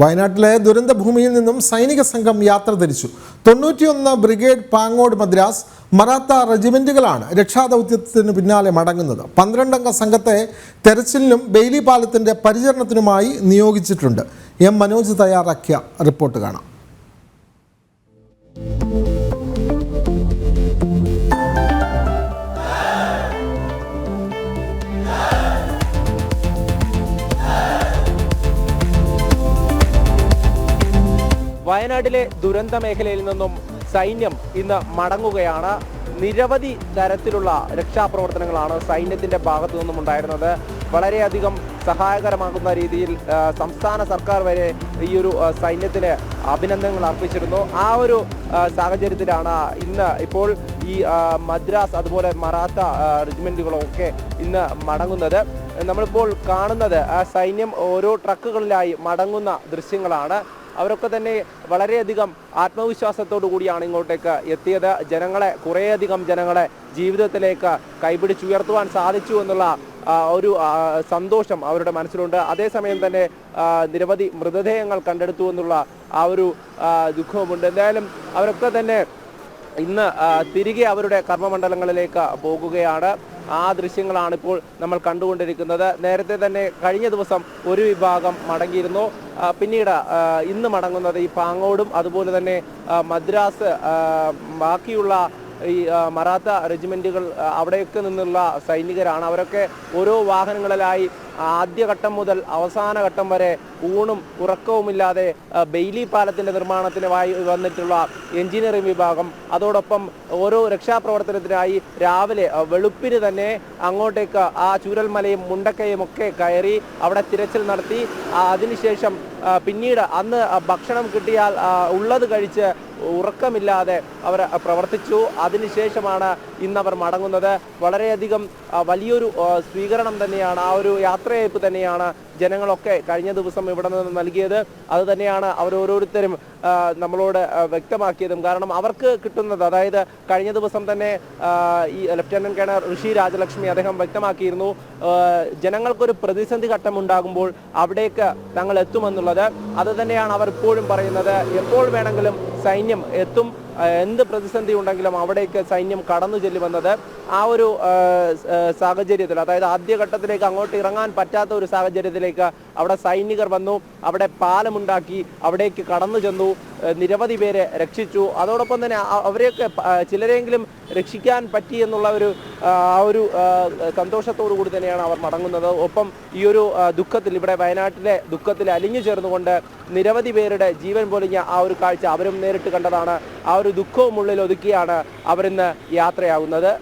വയനാട്ടിലെ ദുരന്ത ഭൂമിയിൽ നിന്നും സൈനിക സംഘം യാത്ര തിരിച്ചു. തൊണ്ണൂറ്റിയൊന്ന് ബ്രിഗേഡ് പാങ്ങോട് മദ്രാസ് മറാത്ത റെജിമെന്റുകളാണ് രക്ഷാദൗത്യത്തിന് പിന്നാലെ മടങ്ങുന്നത്. പന്ത്രണ്ടംഗ സംഘത്തെ തെരച്ചിലിനും ബെയിലി പാലത്തിന്റെ പരിചരണത്തിനുമായി നിയോഗിച്ചിട്ടുണ്ട്. എം മനോജ് തയ്യാറാക്കിയ റിപ്പോർട്ട് കാണാം. വയനാട്ടിലെ ദുരന്ത മേഖലയിൽ നിന്നും സൈന്യം ഇന്ന് മടങ്ങുകയാണ്. നിരവധി തരത്തിലുള്ള രക്ഷാപ്രവർത്തനങ്ങളാണ് സൈന്യത്തിന്റെ ഭാഗത്തു നിന്നും ഉണ്ടായിരുന്നത്. വളരെയധികം സഹായകരമാകുന്ന രീതിയിൽ സംസ്ഥാന സർക്കാർ വരെ ഈ ഒരു സൈന്യത്തിന് അഭിനന്ദനങ്ങൾ അർപ്പിച്ചിരുന്നു. ആ ഒരു സാഹചര്യത്തിലാണ് ഇന്ന് ഇപ്പോൾ ഈ മദ്രാസ് അതുപോലെ മറാത്ത റെജിമെന്റുകളൊക്കെ ഇന്ന് മടങ്ങുന്നത്. നമ്മളിപ്പോൾ കാണുന്നത് സൈന്യം ഓരോ ട്രക്കുകളിലായി മടങ്ങുന്ന ദൃശ്യങ്ങളാണ്. അവരൊക്കെ തന്നെ വളരെയധികം ആത്മവിശ്വാസത്തോടു കൂടിയാണ് ഇങ്ങോട്ടേക്ക് എത്തിയത്. ജനങ്ങളെ കുറേയധികം ജനങ്ങളെ ജീവിതത്തിലേക്ക് കൈപിടിച്ചുയർത്തുവാൻ സാധിച്ചു എന്നുള്ള ഒരു സന്തോഷം അവരുടെ മനസ്സിലുണ്ട്. അതേസമയം തന്നെ നിരവധി മൃതദേഹങ്ങൾ കണ്ടെടുത്തു എന്നുള്ള ആ ഒരു ദുഃഖവുമുണ്ട്. എന്തായാലും അവരൊക്കെ തന്നെ ഇന്ന് തിരികെ അവരുടെ കർമ്മമണ്ഡലങ്ങളിലേക്ക് പോകുകയാണ്. ആ ദൃശ്യങ്ങളാണ് ഇപ്പോൾ നമ്മൾ കണ്ടുകൊണ്ടിരിക്കുന്നത്. നേരത്തെ തന്നെ കഴിഞ്ഞ ദിവസം ഒരു വിഭാഗം മടങ്ങിയിരുന്നു. പിന്നീട് ഇന്ന് മടങ്ങുന്നത് ഈ പാങ്ങോടും അതുപോലെ തന്നെ മദ്രാസ് ബാക്കിയുള്ള ഈ മറാത്ത റെജിമെന്റുകൾ അവിടെയൊക്കെ നിന്നുള്ള സൈനികരാണ്. അവരൊക്കെ ഓരോ വാഹനങ്ങളിലായി ആദ്യഘട്ടം മുതൽ അവസാന ഘട്ടം വരെ ഊണും ഉറക്കവുമില്ലാതെ ബെയ്ലി പാലത്തിന്റെ പാലത്തിന്റെ നിർമ്മാണത്തിനുമായി വന്നിട്ടുള്ള എഞ്ചിനീയറിംഗ് വിഭാഗം. അതോടൊപ്പം ഓരോ രക്ഷാപ്രവർത്തനത്തിനായി രാവിലെ വെളുപ്പിന് തന്നെ അങ്ങോട്ടേക്ക് ആ ചൂരൽമലയും മുണ്ടക്കയും ഒക്കെ കയറി അവിടെ തിരച്ചിൽ നടത്തി. അതിനുശേഷം പിന്നീട് അന്ന് ഭക്ഷണം കിട്ടിയാൽ ഉള്ളത് കഴിച്ച് ഉറക്കമില്ലാതെ അവർ പ്രവർത്തിച്ചു. അതിനുശേഷമാണ് ഇന്നവർ മടങ്ങുന്നത്. വളരെയധികം വലിയൊരു സ്വീകരണം തന്നെയാണ് ആ ഒരു യാത്രയയപ്പ് തന്നെയാണ് ജനങ്ങളൊക്കെ കഴിഞ്ഞ ദിവസം ഇവിടെ നിന്ന് നൽകിയത്. അത് തന്നെയാണ് അവർ ഓരോരുത്തരും നമ്മളോട് വ്യക്തമാക്കിയതും. കാരണം അവർക്ക് കിട്ടുന്നത് അതായത് കഴിഞ്ഞ ദിവസം തന്നെ ഈ ലഫ്റ്റനന്റ് കേണർ ഋഷി രാജലക്ഷ്മി അദ്ദേഹം വ്യക്തമാക്കിയിരുന്നു ജനങ്ങൾക്കൊരു പ്രതിസന്ധി ഘട്ടം ഉണ്ടാകുമ്പോൾ അവിടേക്ക് തങ്ങൾ എത്തുമെന്നുള്ളത്. അത് തന്നെയാണ് അവർ ഇപ്പോഴും പറയുന്നത്. എപ്പോൾ വേണമെങ്കിലും സൈന്യം എത്തും എന്ത് പ്രതിസന്ധി ഉണ്ടെങ്കിലും അവിടേക്ക് സൈന്യം കടന്നു ചെല്ലുമെന്നത് ആ ഒരു സാഹചര്യത്തിൽ അതായത് ആദ്യഘട്ടത്തിലേക്ക് അങ്ങോട്ട് ഇറങ്ങാൻ പറ്റാത്ത ഒരു സാഹചര്യത്തിലേക്ക് അവിടെ സൈനികർ വന്നു അവിടെ പാലമുണ്ടാക്കി അവിടേക്ക് കടന്നു ചെന്നു നിരവധി പേരെ രക്ഷിച്ചു. അതോടൊപ്പം തന്നെ അവരെയൊക്കെ ചിലരെങ്കിലും രക്ഷിക്കാൻ പറ്റി എന്നുള്ള ഒരു ആ ഒരു സന്തോഷത്തോടു കൂടി തന്നെയാണ് അവർ മടങ്ങുന്നത്. ഒപ്പം ഈ ഒരു ദുഃഖത്തിൽ ഇവിടെ വയനാട്ടിലെ ദുഃഖത്തിൽ അലിഞ്ഞു ചേർന്നുകൊണ്ട് നിരവധി പേരുടെ ജീവൻ പൊലിഞ്ഞ ആ ഒരു കാഴ്ച അവരും നേരിട്ട് കണ്ടതാണ്. ആ ഒരു ദുഃഖവും ഉള്ളിൽ ഒതുക്കിയാണ് അവരിന്ന് യാത്രയാകുന്നത്